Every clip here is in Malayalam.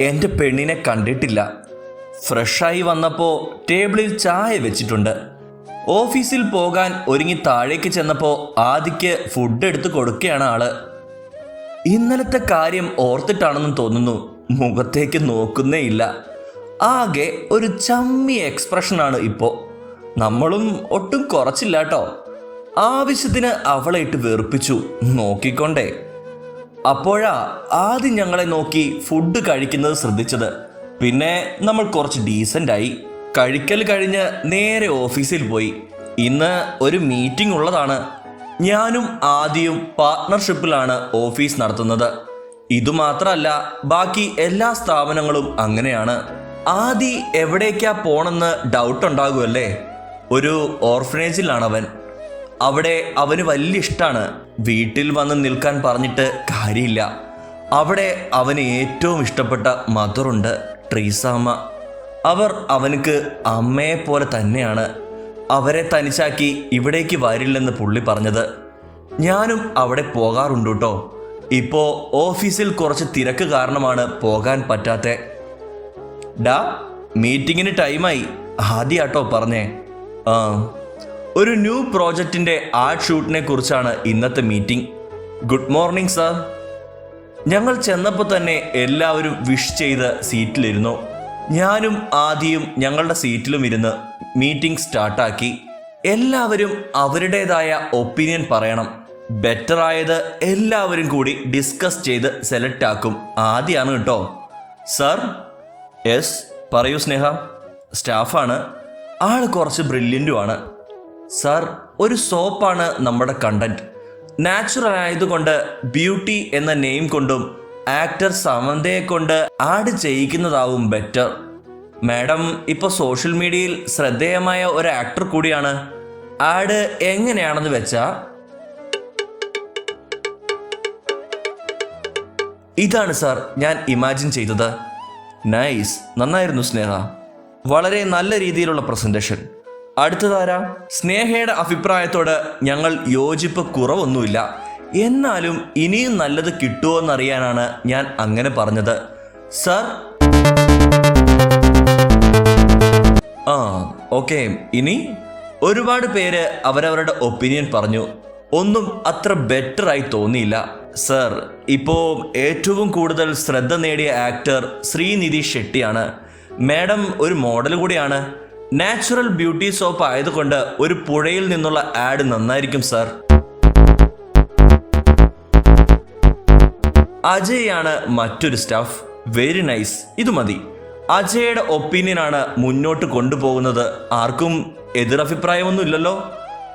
എന്റെ പെണ്ണിനെ കണ്ടിട്ടില്ല. ഫ്രഷായി വന്നപ്പോൾ ടേബിളിൽ ചായ വെച്ചിട്ടുണ്ട്. ഓഫീസിൽ പോകാൻ ഒരുങ്ങി താഴേക്ക് ചെന്നപ്പോൾ ആദിക്ക് ഫുഡ് എടുത്ത് കൊടുക്കുകയാണ് ആൾ. ഇന്നലത്തെ കാര്യം ഓർത്തിട്ടാണെന്ന് തോന്നുന്നു. മുഖത്തേക്ക് നോക്കുന്നേ ഇല്ല. ആകെ ഒരു ചമ്മി എക്സ്പ്രഷനാണ് ഇപ്പോൾ നമ്മളും ഒട്ടും കുറച്ചില്ല കേട്ടോ ആവശ്യത്തിന് അവളെ ഇട്ട് വെറുപ്പിച്ചു. നോക്കിക്കൊണ്ടേ. അപ്പോഴാ ആദ്യം ഞങ്ങളെ നോക്കി ഫുഡ് കഴിക്കുന്നത് ശ്രദ്ധിച്ചത്. പിന്നെ നമ്മൾ കുറച്ച് ഡീസന്റായി കഴിക്കൽ കഴിഞ്ഞ് നേരെ ഓഫീസിൽ പോയി. ഇന്ന് ഒരു മീറ്റിംഗ് ഉള്ളതാണ്. ഞാനും ആദ്യവും പാർട്ട്ണർഷിപ്പിലാണ് ഓഫീസ് നടത്തുന്നത്. ഇതുമാത്രമല്ല ബാക്കി എല്ലാ സ്ഥാപനങ്ങളും അങ്ങനെയാണ്. ആദി എവിടേക്കാ പോണെന്ന് ഡൗട്ട് ഉണ്ടാകുമല്ലേ? ഒരു ഓർഫനേജിലാണവൻ അവിടെ അവന് വലിയ ഇഷ്ടമാണ് വീട്ടിൽ വന്ന് നിൽക്കാൻ പറഞ്ഞിട്ട് കാര്യമില്ല. അവിടെ അവന് ഏറ്റവും ഇഷ്ടപ്പെട്ട മധുറുണ്ട് ട്രീസാമ്മ. അവർ അവനക്ക് അമ്മയെ പോലെ തന്നെയാണ്. അവരെ തനിച്ചാക്കി ഇവിടേക്ക് വരില്ലെന്ന് പുള്ളി പറഞ്ഞത്. ഞാനും അവിടെ പോകാറുണ്ട് കേട്ടോ. ഇപ്പോൾ ഓഫീസിൽ കുറച്ച് തിരക്ക് കാരണമാണ് പോകാൻ പറ്റാത്ത. ഡാ മീറ്റിങ്ങിന് ടൈമായി ആദ്യാട്ടോ പറഞ്ഞേ. ആ ഒരു ന്യൂ പ്രോജക്റ്റിന്റെ ആർട്ട് ഷൂട്ടിനെ കുറിച്ചാണ് ഇന്നത്തെ മീറ്റിംഗ്. Good morning sir. ഞങ്ങൾ ചെന്നപ്പോൾ തന്നെ എല്ലാവരും വിഷ് ചെയ്ത് സീറ്റിലിരുന്നു. ഞാനും ആദ്യം ഞങ്ങളുടെ സീറ്റിലും ഇരുന്ന് മീറ്റിംഗ് സ്റ്റാർട്ടാക്കി. എല്ലാവരും അവരുടേതായ ഒപ്പീനിയൻ പറയണം. ബെറ്റർ ആയത് എല്ലാവരും കൂടി ഡിസ്കസ് ചെയ്ത് സെലക്ട് ആക്കും. ആദ്യമാണ് കേട്ടോ. സർ എസ് പറയൂ സ്നേഹ. സ്റ്റാഫാണ്. ആൾ കുറച്ച് ബ്രില്യന്റുമാണ് സാർ ഒരു സോപ്പാണ് നമ്മുടെ കണ്ടന്റ് നാച്ചുറൽ ആയതുകൊണ്ട് ബ്യൂട്ടി എന്ന നെയിം കൊണ്ടും ആക്ടർ സമന്തയെ കൊണ്ട് ആഡ് ചെയ്യിക്കുന്നതാവും ബെറ്റർ മാഡം ഇപ്പോൾ സോഷ്യൽ മീഡിയയിൽ ശ്രദ്ധേയമായ ഒരു ആക്ടർ കൂടിയാണ്. ആഡ് എങ്ങനെയാണെന്ന് വെച്ചാ ഇതാണ് സാർ ഞാൻ ഇമാജിൻ ചെയ്തത്. നൈസ് നന്നായിരുന്നു സ്നേഹ. വളരെ നല്ല രീതിയിലുള്ള പ്രസന്റേഷൻ അടുത്തതാരാ സ്നേഹയുടെ അഭിപ്രായത്തോട് ഞങ്ങൾ യോജിപ്പ് കുറവൊന്നുമില്ല. എന്നാലും ഇനിയും നല്ലത് കിട്ടുമോ എന്നറിയാനാണ് ഞാൻ അങ്ങനെ പറഞ്ഞത്. സർ? ആ ഓക്കെ. ഇനി? ഒരുപാട് പേര് അവരവരുടെ ഒപ്പീനിയൻ പറഞ്ഞു. ഒന്നും അത്ര ബെറ്ററായി തോന്നിയില്ല. സർ ഇപ്പോൾ ഏറ്റവും കൂടുതൽ ശ്രദ്ധ നേടിയ ആക്ടർ ശ്രീനിധി ഷെട്ടിയാണ്. മാഡം ഒരു മോഡൽ കൂടിയാണ്. നാച്ചുറൽ ബ്യൂട്ടി സോപ്പ് ആയതുകൊണ്ട് ഒരു പുഴയിൽ നിന്നുള്ള ആഡ് നന്നായിരിക്കും സർ അജയാണ് മറ്റൊരു സ്റ്റാഫ് വെരി നൈസ് ഇത് മതി. അജയുടെ ഒപ്പീനിയനാണ് മുന്നോട്ട് കൊണ്ടുപോകുന്നത്. ആർക്കും എതിരഭിപ്രായമൊന്നും ഇല്ലല്ലോ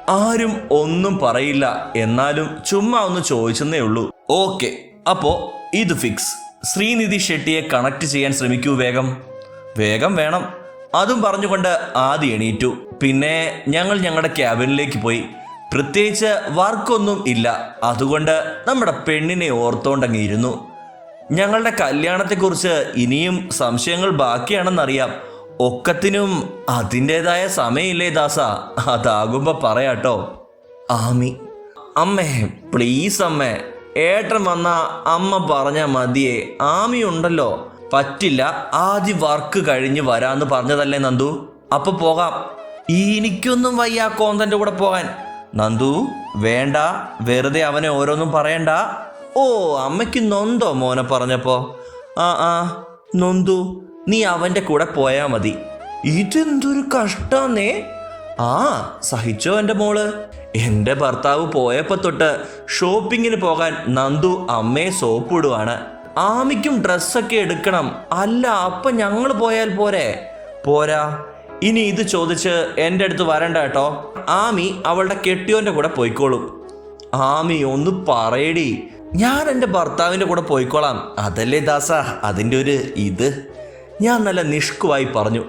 ആരും ഒന്നും പറയില്ല. എന്നാലും ചുമ്മാ ഒന്ന് ചോദിച്ചെന്നേ ഉള്ളൂ. ഓക്കെ അപ്പോ ഇത് ഫിക്സ് ശ്രീനിധി ഷെട്ടിയെ കണക്ട് ചെയ്യാൻ ശ്രമിക്കൂ വേഗം. വേഗം വേണം. അതും പറഞ്ഞുകൊണ്ട് ആദ്യം എണീറ്റു. പിന്നെ ഞങ്ങൾ ഞങ്ങളുടെ ക്യാബിനിലേക്ക് പോയി. പ്രത്യേകിച്ച് വർക്കൊന്നും ഇല്ല. അതുകൊണ്ട് നമ്മുടെ പെണ്ണിനെ ഓർത്തോണ്ടങ്ങ് ഇരുന്നു ഞങ്ങളുടെ കല്യാണത്തെക്കുറിച്ച് ഇനിയും സംശയങ്ങൾ ബാക്കിയാണെന്നറിയാം. ഒക്കത്തിനും അതിന്റെതായ സമയമില്ലേ ദാസ. അതാകുമ്പോ പറയാട്ടോ. ആമി. അമ്മേ പ്ലീസ് അമ്മേ. ഏട്ടൻ വന്ന അമ്മ പറഞ്ഞാൽ മതിയേ. ആമി ഉണ്ടല്ലോ. പറ്റില്ല. ആദ്യം വർക്ക് കഴിഞ്ഞ് വരാന്ന് പറഞ്ഞതല്ലേ നന്ദു? അപ്പൊ പോകാം. എനിക്കൊന്നും വയ്യ കോന്തന്റെ കൂടെ പോകാൻ. നന്ദു വേണ്ട. വെറുതെ അവനെ ഓരോന്നും പറയണ്ട. ഓ അമ്മയ്ക്ക് നൊന്തോ മോനെ പറഞ്ഞപ്പോ? ആ ആ നൊന്തു നീ അവന്റെ കൂടെ പോയാ മതി. ഇതെന്തൊരു കഷ്ടാന്നേ. ആ സഹിച്ചോ എന്റെ മോൾ? എന്റെ ഭർത്താവ് പോയപ്പോ തൊട്ട് ഷോപ്പിങ്ങിന് പോകാൻ നന്ദു അമ്മയെ സോപ്പിടുവാണ്. ആമിക്കും ഡ്രസ്സൊക്കെ എടുക്കണം. അല്ല അപ്പം ഞങ്ങൾ പോയാൽ പോരെ? പോരാ. ഇനി ഇത് ചോദിച്ച് എന്റെ അടുത്ത് വരണ്ട കേട്ടോ. ആമി അവളുടെ കെട്ടിയോന്റെ കൂടെ പോയിക്കോളും. ആമി ഒന്ന് പറയടി. ഞാൻ എന്റെ ഭർത്താവിന്റെ കൂടെ പോയിക്കോളാം. അതല്ലേ ദാസ അതിന്റെ ഒരു ഇത്. ഞാൻ നല്ല നിഷ്കുവായി പറഞ്ഞു.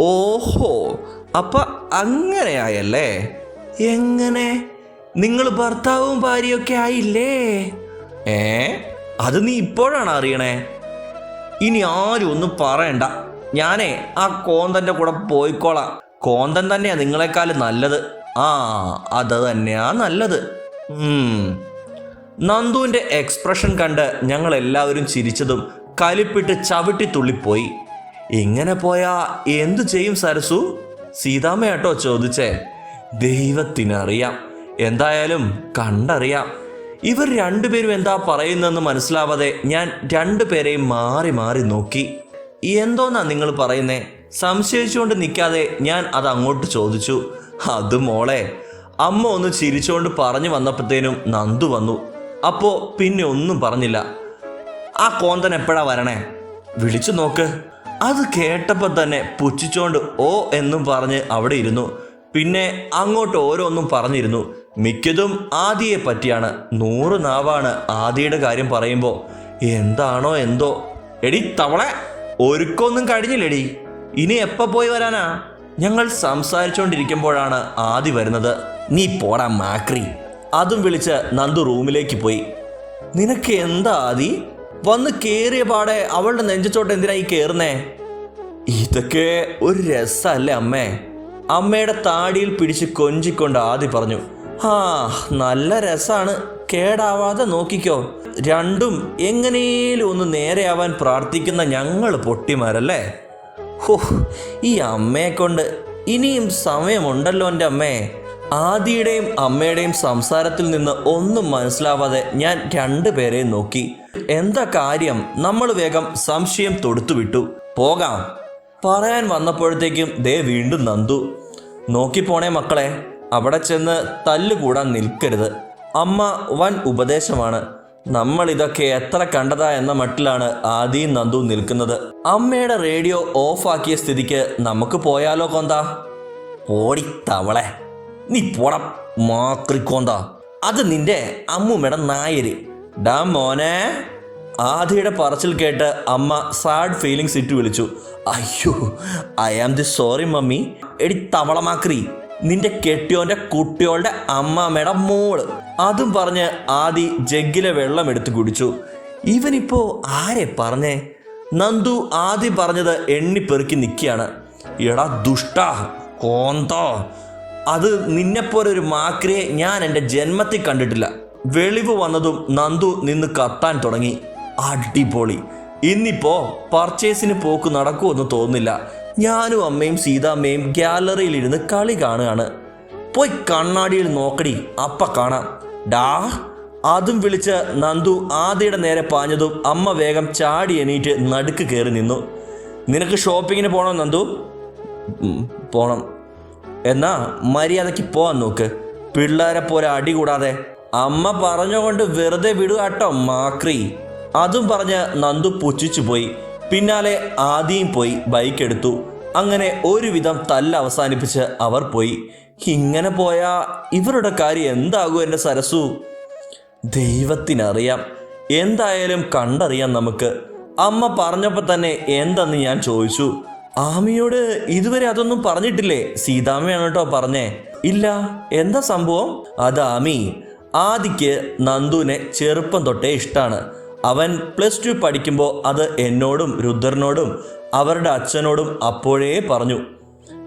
ഓഹോ അപ്പ അങ്ങനെയായല്ലേ? എങ്ങനെ? നിങ്ങൾ ഭർത്താവും ഭാര്യയൊക്കെ ആയില്ലേ? ഏ? അത് നീ ഇപ്പോഴാണ് അറിയണേ. ഇനി ആരും ഒന്നും പറയണ്ട. ഞാനേ ആ കോന്തന്റെ കൂടെ പോയിക്കോളാം. കോന്തൻ തന്നെയാ നിങ്ങളെക്കാൾ നല്ലത്. ആ അത് തന്നെയാ നല്ലത്. നന്ദുവിന്റെ എക്സ്പ്രഷൻ കണ്ട് ഞങ്ങൾ എല്ലാവരും ചിരിച്ചതും കലിപ്പിട്ട് ചവിട്ടി തുള്ളിപ്പോയി. ഇങ്ങനെ പോയാ എന്തു ചെയ്യും സരസു? സീതാമ്മയാട്ടോ ചോദിച്ചേ. ദൈവത്തിനറിയാം. എന്തായാലും കണ്ടറിയാം. ഇവർ രണ്ടുപേരും എന്താ പറയുന്നതെന്ന് മനസ്സിലാവാതെ ഞാൻ രണ്ടുപേരെയും മാറി മാറി നോക്കി. എന്തോന്നാ നിങ്ങൾ പറയുന്നേ? സംശയിച്ചുകൊണ്ട് നിൽക്കാതെ ഞാൻ അത് അങ്ങോട്ട് ചോദിച്ചു. അത് മോളെ അമ്മ ഒന്ന് ചിരിച്ചുകൊണ്ട് പറഞ്ഞു വന്നപ്പോഴത്തേനും നന്ദു വന്നു. അപ്പോ പിന്നെ ഒന്നും പറഞ്ഞില്ല. ആ കോന്തൻ എപ്പോഴാ വരണേ? വിളിച്ചു നോക്ക്. അത് കേട്ടപ്പോൾ തന്നെ പുച്ഛിച്ചോണ്ട് ഓ എന്നും പറഞ്ഞ് അവിടെ ഇരുന്നു. പിന്നെ അങ്ങോട്ട് ഓരോന്നും പറഞ്ഞിരുന്നു. മിക്കതും ആദിയെ പറ്റിയാണ്. നൂറ് നാവാണ് ആദിയുടെ കാര്യം പറയുമ്പോൾ എന്താണോ എന്തോ. എടി തവളെ ഒരുക്കൊന്നും കഴിഞ്ഞില്ലെടി. ഇനി എപ്പോ പോയി വരാനാ? ഞങ്ങൾ സംസാരിച്ചുകൊണ്ടിരിക്കുമ്പോഴാണ് ആദി വരുന്നത്. നീ പോടാ മാക്രി. അതും വിളിച്ച് നന്ദു റൂമിലേക്ക് പോയി. നിനക്ക് എന്താ ആദി? വന്ന് കേറിയ പാടെ അവളുടെ നെഞ്ചത്തോട്ട് എന്തിനാ ഈ കേറുന്നേ? ഇതൊക്കെ ഒരു രസമല്ലേ അമ്മേ. അമ്മയുടെ താടിയിൽ പിടിച്ച് കൊഞ്ചിക്കൊണ്ട് ആദി പറഞ്ഞു. ആ നല്ല രസാണ്. കേടാവാതെ നോക്കിക്കോ. രണ്ടും എങ്ങനെയും ഒന്ന് നേരെയാവാൻ പ്രാർത്ഥിക്കുന്ന ഞങ്ങൾ പൊട്ടിമാരല്ലേ? ഹോ ഈ അമ്മയെ കൊണ്ട് ഇനിയും സമയമുണ്ടല്ലോ എന്റെ അമ്മേ. ആദിയുടെയും അമ്മയുടെയും സംസാരത്തിൽ നിന്ന് ഒന്നും മനസ്സിലാവാതെ ഞാൻ രണ്ടു രണ്ടുപേരെയും നോക്കി. എന്താ കാര്യം? നമ്മൾ വേഗം സംശയം തൊടുത്തുവിട്ടു. പോകാം. പറയാൻ വന്നപ്പോഴത്തേക്കും ദേ വീണ്ടും നന്ദു. നോക്കിപ്പോണേ മക്കളെ. അവിടെ ചെന്ന് തല്ലുകൂടാൻ നിൽക്കരുത്. അമ്മ വൻ ഉപദേശമാണ്. നമ്മൾ ഇതൊക്കെ എത്ര കണ്ടതാ എന്ന മട്ടിലാണ് ആദിയും നന്ദു നിൽക്കുന്നത്. അമ്മയുടെ റേഡിയോ ഓഫാക്കിയ സ്ഥിതിക്ക് നമുക്ക് പോയാലോ കൊന്താ? ഓടി തവളെ. നീ പോടം മാക്രിക്കോന്താ. അത് നിന്റെ അമ്മൂമ്മയുടെ നായര്. ഡാ മോനെ. ആദിയുടെ പറച്ചിൽ കേട്ട് അമ്മ സാഡ് ഫീലിംഗ്സ് ഇറ്റ് വിളിച്ചു. അയ്യോ I am the sorry mummy. എടി തവളമാക്രി നിന്റെ കെട്ടിയോന്റെ കുട്ടിയോളുടെ അമ്മാമ്മയുടെ മോൾ. അതും പറഞ്ഞ് ആദി ജഗ്ഗിലെ വെള്ളം എടുത്ത് കുടിച്ചു. ഇവനിപ്പോ ആരെ പറഞ്ഞേ? നന്ദു ആദി പറഞ്ഞത് എണ്ണിപ്പെറുക്കി നിൽക്കുകയാണ് എടാ ദുഷ്ട കോന്തോ. അത് നിന്നെപ്പോലെ ഒരു മാക്രിയെ ഞാൻ എന്റെ ജന്മത്തിൽ കണ്ടിട്ടില്ല. വെളിവ് വന്നതും നന്ദു നിന്ന് കത്താൻ തുടങ്ങി. അടിപൊളി. ഇന്നിപ്പോ പർച്ചേസിന് പോക്ക് നടക്കുമെന്ന് തോന്നുന്നില്ല. ഞാനും അമ്മയും സീതാമ്മയും ഗ്യാലറിയിലിരുന്ന് കളി കാണുകയാണ്. പോയി കണ്ണാടിയിൽ നോക്കടി അപ്പ കാണാം. ഡാ അതും വിളിച്ച് നന്ദു ആദിയുടെ നേരെ പാഞ്ഞതും അമ്മ വേഗം ചാടി എണീറ്റ് നടുക്ക് കയറി നിന്നു. നിനക്ക് ഷോപ്പിങ്ങിന് പോകണം നന്ദു? പോണം. എന്നാ മര്യാദയ്ക്ക് പോവാൻ നോക്ക്. പിള്ളേരെ പോലെ അടി കൂടാതെ. അമ്മ പറഞ്ഞുകൊണ്ട് വെറുതെ വിടുക കേട്ടോ മാക്രി. അതും പറഞ്ഞ് നന്ദു പുച്ഛിച്ചു പോയി. പിന്നാലെ ആദ്യം പോയി ബൈക്ക് എടുത്തു. അങ്ങനെ ഒരുവിധം തല്ല അവസാനിപ്പിച്ച് അവർ പോയി. ഇങ്ങനെ പോയാ ഇവരുടെ കാര്യം എന്താകും എന്റെ സരസു? ദൈവത്തിനറിയാം. എന്തായാലും കണ്ടറിയാം നമുക്ക്. അമ്മ പറഞ്ഞപ്പോൾ തന്നെ എന്തെന്ന് ഞാൻ ചോദിച്ചു. ആമിയോട് ഇതുവരെ അതൊന്നും പറഞ്ഞിട്ടില്ലേ? സീതാമ്മയാണ് കേട്ടോ പറഞ്ഞേ. ഇല്ല എന്താ സംഭവം? അത് ആമി. ആദിക്ക് നന്ദുവിനെ ചെറുപ്പം തൊട്ടേ ഇഷ്ടമാണ് അവൻ പ്ലസ് ടു പഠിക്കുമ്പോൾ അത് എന്നോടും രുദ്രനോടും അവരുടെ അച്ഛനോടും അപ്പോഴേ പറഞ്ഞു.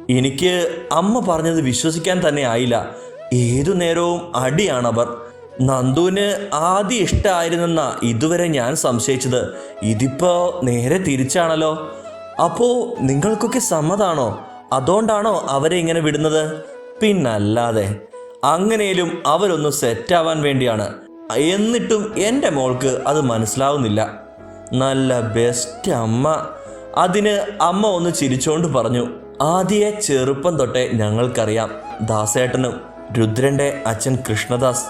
എനിക്ക് അമ്മ പറഞ്ഞത് വിശ്വസിക്കാൻ തന്നെ ആയില്ല. ഏതു നേരവും അവർ. നന്ദുവിന് ആദ്യം ഇഷ്ടമായിരുന്നെന്ന ഇതുവരെ ഞാൻ സംശയിച്ചത്. ഇതിപ്പോ നേരെ തിരിച്ചാണല്ലോ. അപ്പോ നിങ്ങൾക്കൊക്കെ സമ്മതാണോ? അതുകൊണ്ടാണോ അവരെ ഇങ്ങനെ വിടുന്നത്? പിന്നല്ലാതെ. അങ്ങനെയും അവരൊന്ന് സെറ്റാവാൻ വേണ്ടിയാണ്. എന്നിട്ടും എന്റെ മോൾക്ക് അത് മനസ്സിലാവുന്നില്ല. നല്ല ബെസ്റ്റ് അമ്മ. അതിന് അമ്മ ഒന്ന് ചിരിച്ചോണ്ട് പറഞ്ഞു ആദ്യ ചെറുപ്പം തൊട്ടേ ഞങ്ങൾക്കറിയാം ദാസേട്ടനും രുദ്രന്റെ അച്ഛൻ കൃഷ്ണദാസ്.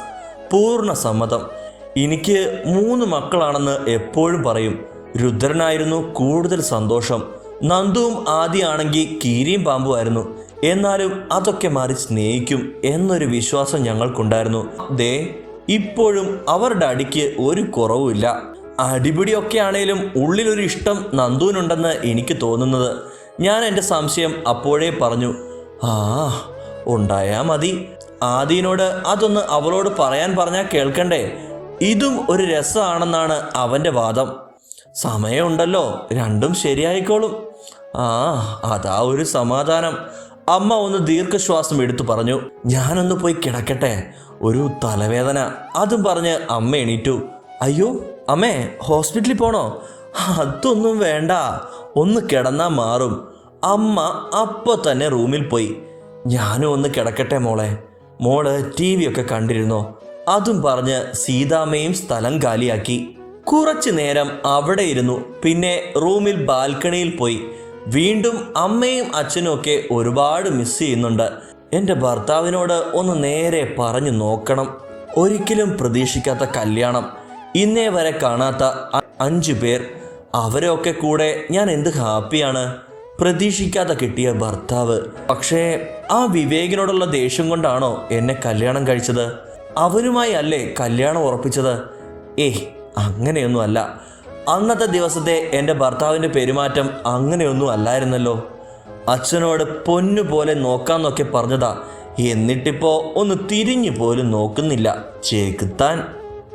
പൂർണ സമ്മതം. എനിക്ക് മൂന്ന് മക്കളാണെന്ന് എപ്പോഴും പറയും. രുദ്രനായിരുന്നു കൂടുതൽ സന്തോഷം. നന്ദുവും ആദ്യമാണെങ്കിൽ കീരിയും പാമ്പുമായിരുന്നു എന്നാലും അതൊക്കെ മാറി സ്നേഹിക്കും എന്നൊരു വിശ്വാസം ഞങ്ങൾക്കുണ്ടായിരുന്നു. ദേ ഇപ്പോഴും അവരുടെ അടിക്ക് ഒരു കുറവുമില്ല. അടിപിടിയൊക്കെ ആണേലും ഉള്ളിലൊരു ഇഷ്ടം നന്ദുവിനുണ്ടെന്ന് എനിക്ക് തോന്നുന്നത്. ഞാൻ എന്റെ സംശയം അപ്പോഴേ പറഞ്ഞു ആ ഉണ്ടായാ മതി. ആദീനോട് അതൊന്ന് അവളോട് പറയാൻ പറഞ്ഞാൽ കേൾക്കണ്ടേ? ഇതും ഒരു രസമാണെന്നാണ് അവന്റെ വാദം. സമയമുണ്ടല്ലോ രണ്ടും ശരിയായിക്കോളും. ആ അതാ ഒരു സമാധാനം. അമ്മ ഒന്ന് ദീർഘശ്വാസം എടുത്തു പറഞ്ഞു ഞാനൊന്ന് പോയി കിടക്കട്ടെ. ഒരു തലവേദന. അതും പറഞ്ഞ് അമ്മ എണീറ്റു. അയ്യോ അമ്മേ ഹോസ്പിറ്റലിൽ പോണോ? അതൊന്നും വേണ്ട. ഒന്ന് കിടന്നാ മാറും. അമ്മ അപ്പോൾ തന്നെ റൂമിൽ പോയി. ഞാനും ഒന്ന് കിടക്കട്ടെ മോളെ. മോൾ ടി വി ഒക്കെ കണ്ടിരുന്നോ. അതും പറഞ്ഞ് സീതാമ്മയും സ്ഥലം കാലിയാക്കി കുറച്ചു നേരം അവിടെ ഇരുന്നു. പിന്നെ റൂമിൽ ബാൽക്കണിയിൽ പോയി. വീണ്ടും അമ്മയും അച്ഛനും ഒക്കെ ഒരുപാട് മിസ് ചെയ്യുന്നുണ്ട്. എന്റെ ഭർത്താവിനോട് ഒന്ന് നേരെ പറഞ്ഞു നോക്കണം. ഒരിക്കലും പ്രതീക്ഷിക്കാത്ത കല്യാണം. ഇന്നേ വരെ കാണാത്ത അഞ്ചു പേർ. അവരൊക്കെ കൂടെ ഞാൻ എന്ത് ഹാപ്പിയാണ്? പ്രതീക്ഷിക്കാതെ കിട്ടിയ ഭർത്താവ്. പക്ഷേ ആ വിവേകിനോടുള്ള ദേഷ്യം കൊണ്ടാണോ എന്നെ കല്യാണം കഴിച്ചത്? അവരുമായി അല്ലേ കല്യാണം ഉറപ്പിച്ചത്? ഏയ് അങ്ങനെയൊന്നുമല്ല അന്നത്തെ ദിവസത്തെ എന്റെ ഭർത്താവിന്റെ പെരുമാറ്റം അങ്ങനെയൊന്നും അല്ലായിരുന്നല്ലോ. അച്ഛനോട് പൊന്നുപോലെ നോക്കാന്നൊക്കെ പറഞ്ഞതാ. എന്നിട്ടിപ്പോ ഒന്ന് തിരിഞ്ഞു പോലും നോക്കുന്നില്ല. ചേക്കുത്താൻ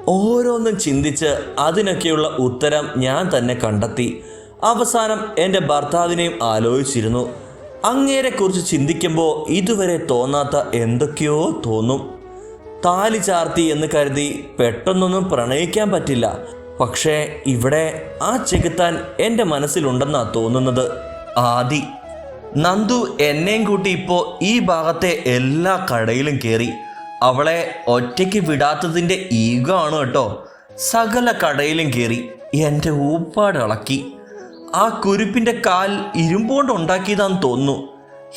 ഓരോന്നും ചിന്തിച്ച് അതിനൊക്കെയുള്ള ഉത്തരം ഞാൻ തന്നെ കണ്ടെത്തി. അവസാനം എന്റെ ഭർത്താവിനെയും ആലോചിച്ചിരുന്നു. അങ്ങേരെക്കുറിച്ച് ചിന്തിക്കുമ്പോൾ ഇതുവരെ തോന്നാത്ത എന്തൊക്കെയോ തോന്നും. താലി ചാർത്തി എന്ന് കരുതി പെട്ടെന്നൊന്നും പ്രണയിക്കാൻ പറ്റില്ല. പക്ഷേ ഇവിടെ ആ ചെകുത്താൻ എന്റെ മനസ്സിലുണ്ടെന്നാണ് തോന്നുന്നത്. ആദി നന്ദു എന്നെയും കൂട്ടി ഇപ്പോൾ ഈ ഭാഗത്തെ എല്ലാ കടയിലും കയറി അവളെ ഒറ്റയ്ക്ക് വിടാത്തതിന്റെ ഈഗോ ആണ് കേട്ടോ. സകല കടയിലും കയറി എന്റെ ഊപ്പാട് ഇളക്കി. ആ കുരുപ്പിന്റെ കാൽ ഇരുമ്പുകൊണ്ട് ഉണ്ടാക്കിയതാന്ന് തോന്നുന്നു.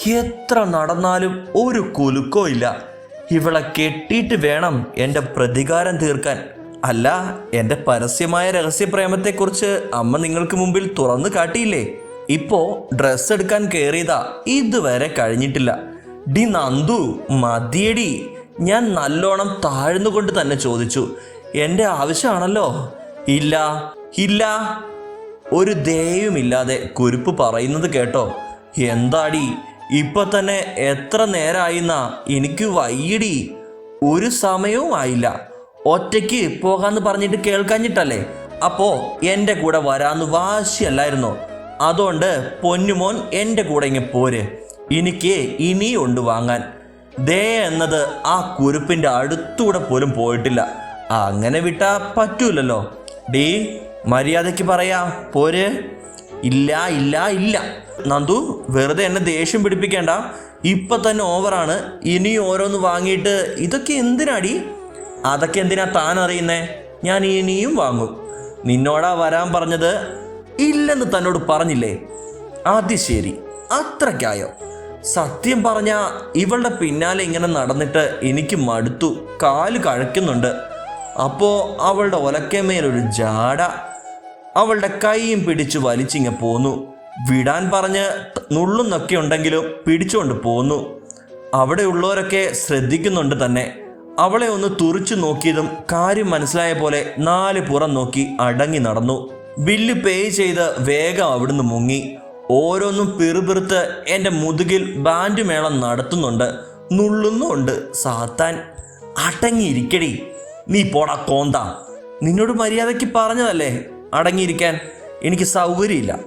എത്ര നടന്നാലും ഒരു കുലുക്കോ ഇല്ല. ഇവളെ കെട്ടിയിട്ട് വേണം എന്റെ പ്രതികാരം തീർക്കാൻ. അല്ല എന്റെ പരസ്യമായ രഹസ്യപ്രേമത്തെക്കുറിച്ച് അമ്മ നിങ്ങൾക്ക് മുമ്പിൽ തുറന്നു കാട്ടിയില്ലേ? ഇപ്പോ ഡ്രസ്സ് എടുക്കാൻ കയറിയതാ ഇതുവരെ കഴിഞ്ഞിട്ടില്ല. ഡി നന്ദു മതിയടി ഞാൻ നല്ലോണം താഴ്ന്നുകൊണ്ട് തന്നെ ചോദിച്ചു എന്റെ ആവശ്യമാണല്ലോ? ഇല്ല ഇല്ല. ഒരു ദയുമില്ലാതെ കുരുപ്പ് പറയുന്നത് കേട്ടോ. എന്താടി ഇപ്പൊ തന്നെ എത്ര നേരായിന്നാ? എനിക്ക് വയ്യടി. ഒരു സമയവും ആയില്ല. ഒറ്റയ്ക്ക് പോകാന്ന് പറഞ്ഞിട്ട് കേൾക്കാഞ്ഞിട്ടല്ലേ? അപ്പോ എന്റെ കൂടെ വരാന്ന് വാശിയല്ലായിരുന്നോ? അതുകൊണ്ട് പൊന്നുമോൻ എന്റെ കൂടെ ഇങ്ങ് പോര്. എനിക്ക് ഇനിയുണ്ട് വാങ്ങാൻ. ദേ എന്നത് ആ കുരുപ്പിന്റെ അടുത്തൂടെ പോലും പോയിട്ടില്ല. അങ്ങനെ വിട്ടാ പറ്റൂലല്ലോ. ഡീ മര്യാദയ്ക്ക് പറയാ പോര്. ഇല്ല ഇല്ല ഇല്ല. നന്ദു വെറുതെ എന്നെ ദേഷ്യം പിടിപ്പിക്കേണ്ട. ഇപ്പം തന്നെ ഓവറാണ്. ഇനി ഓരോന്ന് വാങ്ങിയിട്ട് ഇതൊക്കെ എന്തിനാടി അതൊക്കെ എന്തിനാ താൻ അറിയുന്നേ? ഞാൻ ഇനിയും വാങ്ങും. നിന്നോടാ വരാൻ പറഞ്ഞത് ഇല്ലെന്ന് തന്നോട് പറഞ്ഞില്ലേ? അത് ശരി. അത്രയ്ക്കായോ? സത്യം പറഞ്ഞ ഇവളുടെ പിന്നാലെ ഇങ്ങനെ നടന്നിട്ട് എനിക്ക് മടുത്തു. കാൽ കഴക്കുന്നുണ്ട്. അപ്പോ അവളുടെ ഒലക്കമേലൊരു ജാട അവളുടെ കൈയും പിടിച്ചു വലിച്ചിങ്ങ പോന്നു. വിടാൻ പറഞ്ഞ് നുള്ളുന്നൊക്കെ ഉണ്ടെങ്കിലും പിടിച്ചുകൊണ്ട് പോന്നു. അവിടെ ഉള്ളവരൊക്കെ ശ്രദ്ധിക്കുന്നുണ്ട് തന്നെ. അവളെ ഒന്ന് തുറിച്ചു നോക്കിയതും കാര്യം മനസ്സിലായ പോലെ നാല് പുറം നോക്കി അടങ്ങി നടന്നു. ബില്ല് പേ ചെയ്ത് വേഗം അവിടുന്ന് മുങ്ങി. ഓരോന്നും പിറുപിറുത്ത് എന്റെ മുതുകിൽ ബാൻഡ് മേളം നടത്തുന്നുണ്ട്. നുള്ളുന്നുണ്ട് സാത്താൻ. അടങ്ങിയിരിക്കടി. നീ പോടാ കോന്ത. നിന്നോട് മര്യാദയ്ക്ക് പറഞ്ഞതല്ലേ അടങ്ങിയിരിക്കാൻ? എനിക്ക് സൗകര്യമില്ല.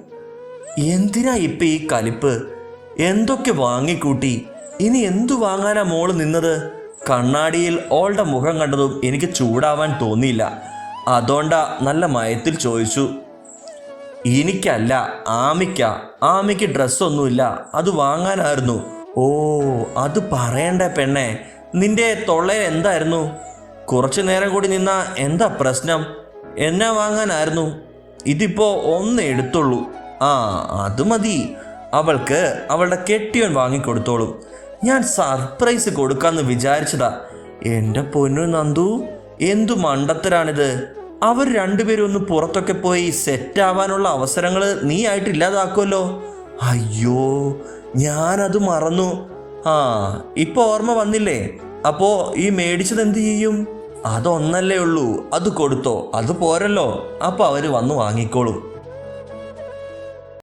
എന്തിനാ ഇപ്പം ഈ കലിപ്പ്? എന്തൊക്കെ വാങ്ങിക്കൂട്ടി? ഇനി എന്തു വാങ്ങാനാ മോൾ നിന്നത്? കണ്ണാടിയിൽ ഓളുടെ മുഖം കണ്ടതും എനിക്ക് ചൂടാവാൻ തോന്നിയില്ല. അതോണ്ടാ നല്ല മയത്തിൽ ചോദിച്ചു. എനിക്കല്ല ആമിക്ക. ആമിക്ക് ഡ്രസ്സൊന്നുമില്ല. അത് വാങ്ങാനായിരുന്നു. ഓ അത് പറയണ്ട പെണ്ണെ. നിന്റെ തൊള്ളയിൽ എന്തായിരുന്നു? കുറച്ചു നേരം കൂടി നിന്ന എന്താ പ്രശ്നം? എന്നാ വാങ്ങാനായിരുന്നു? ഇതിപ്പോ ഒന്ന് എടുത്തുള്ളൂ. ആ അത് മതി. അവൾക്ക് അവളുടെ കെട്ടിയോൻ വാങ്ങിക്കൊടുത്തോളും. ഞാൻ സർപ്രൈസ് കൊടുക്കാന്ന് വിചാരിച്ചതാ. എന്റെ പൊന്നു നന്ദു എന്തു മണ്ടത്തരാണിത്? അവർ രണ്ടുപേരും ഒന്ന് പുറത്തൊക്കെ പോയി സെറ്റ് ആവാനുള്ള അവസരങ്ങൾ നീ ആയിട്ട് ഇല്ലാതാക്കുമല്ലോ അയ്യോ ഞാനത് മറന്നു. ആ ഇപ്പൊ ഓർമ്മ വന്നില്ലേ? അപ്പോ ഈ മേടിച്ചത് എന്ത് ചെയ്യും? അതൊന്നല്ലേ ഉള്ളൂ അത് കൊടുത്തോ അത് പോരല്ലോ. അപ്പൊ അവർ വന്ന് വാങ്ങിക്കോളും.